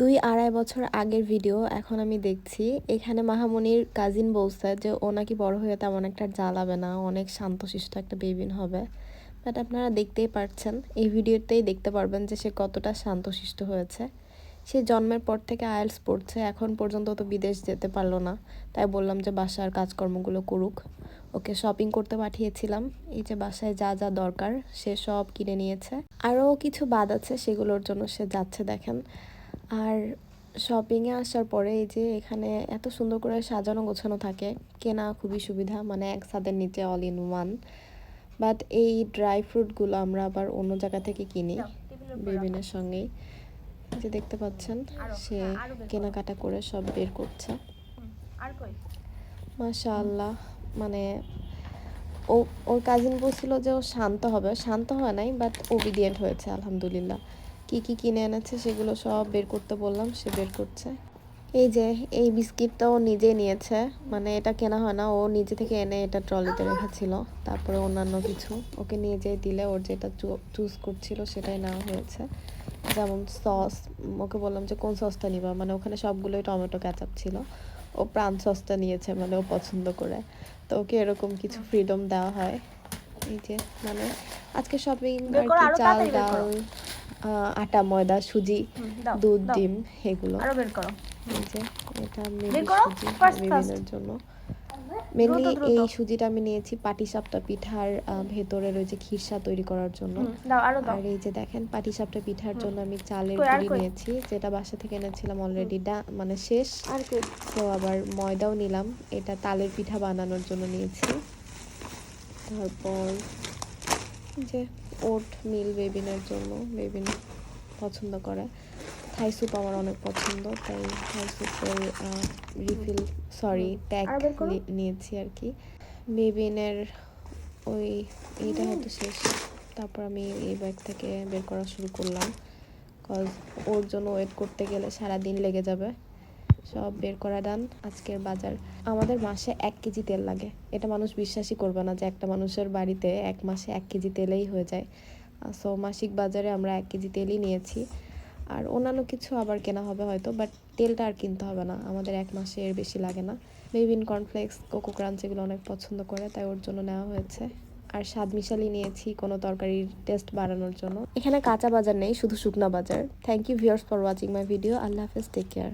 দুই আড়াই বছর আগের ভিডিও এখন আমি দেখছি। এখানে মাহামনির কাজিন বলছে যে, ও নাকি বড় হয়ে তেমন একটা জ্বালাবে না, অনেক শান্তশিষ্ট একটা বেবিন হবে। বাট আপনারা দেখতেই পারছেন, এই ভিডিওতেই দেখতে পারবেন যে সে কতটা শান্তশিষ্ট হয়েছে। সে জন্মের পর থেকে আয়েলস পড়ছে এখন পর্যন্ত তো বিদেশ যেতে পারল না। তাই বললাম যে বাসার কাজকর্মগুলো করুক। ওকে শপিং করতে পাঠিয়েছিলাম। এই যে বাসায় যা যা দরকার সে সব কিনে নিয়েছে। আরও কিছু বাদ আছে সেগুলোর জন্য সে যাচ্ছে দেখেন। আর শপিংয়ে আসার পরে এই যে এখানে এত সুন্দর করে সাজানো গোছানো থাকে কেনা খুবই সুবিধা মানে এক ছাদের নিচে অল ইন ওয়ান বাট এই ড্রাই ফ্রুটগুলো আমরা আবার অন্য জায়গা থেকে কিনি বেবিনের সঙ্গেই। যে দেখতে পাচ্ছেন সে কেনাকাটা করে সব বের করছে। মাশাআল্লাহ মানে ও ওর কাজিন বলছিল যে ও শান্ত হবে। শান্ত হয় নাই বাট ওবিডিয়েন্ট হয়েছে আলহামদুলিল্লাহ। কি কি কিনে এনেছে সেগুলো সব বের করতে বললাম সে বের করছে। এই যে এই বিস্কিটটা ও নিজে নিয়েছে মানে এটা কেনা হয় না ও নিজে থেকে এনে এটা ট্রলিতে রেখেছিল। তারপরে অন্যান্য কিছু ওকে নিয়ে যেয়ে দিলে ওর যেটা চুজ করছিল সেটাই নেওয়া হয়েছে। যেমন সস ওকে বললাম যে কোন সসটা নিবা? মানে ওখানে সবগুলোই টমেটো ক্যাচাপ ছিল। ও প্রাণ সসটা নিয়েছে মানে ও পছন্দ করে। তো ওকে এরকম কিছু ফ্রিডম দেওয়া হয়। এই যে মানে আজকে শপিং আর চাল। ডাল আটা ময়দা সুজি দুধ ডিম এগুলো। আরও বের করো। এই যে এটা মেবি সুজি জন্য। মেনলি। এই সুজিটা আমি নিয়েছি পাটিসাপটা পিঠার ভেতরের ওই যে খিরসা তৈরি করার জন্য। দাও আরও দাও। আর এই যে দেখেন পাটিসাপটা পিঠার জন্য আমি চালের গুঁড়ি নিয়েছি যেটা বাসা থেকে এনেছিলাম অলরেডি মানে শেষ। আর তো আবার ময়দাও নিলাম এটা তালের পিঠা বানানোর জন্য নিয়েছি। তারপর যে ওট মিল বেবিনের জন্য বেবিন পছন্দ করে। থাই স্যুপ আমার অনেক পছন্দ তাই থাই স্যুপের রিফিল সরি ট্যাগ করো। নিয়েছি আর কি। বেবিনের ওই এইটা হয়তো শেষ। তারপর আমি এই ব্যাগ থেকে বের করা শুরু করলাম। কজ ওর জন্য ওয়েট করতে গেলে সারা দিন লেগে যাবে। সব বের করা ডান আজকের বাজার। আমাদের মাসে এক কেজি তেল লাগে। এটা মানুষ বিশ্বাসই করবে না যে একটা মানুষের বাড়িতে এক মাসে এক কেজি তেলেই হয়ে যায়। সো মাসিক বাজারে আমরা এক কেজি তেলই নিয়েছি। আর অন্যান্য কিছু আবার কেনা হবে হয়তো বাট তেলটা আর কিনতে হবে না। আমাদের এক মাসে এর বেশি লাগে না। বেবিন কর্নফ্লেক্স কোকো ক্রাঞ্চ এগুলো অনেক পছন্দ করে, তাই ওর জন্য নেওয়া হয়েছে। আর স্বাদ মিশালি নিয়েছি কোনো তরকারির টেস্ট বাড়ানোর জন্য। এখানে কাঁচা বাজার নেই, শুধু শুকনা বাজার। Thank you viewers for watching my video Allah হাফেজ টেক কেয়ার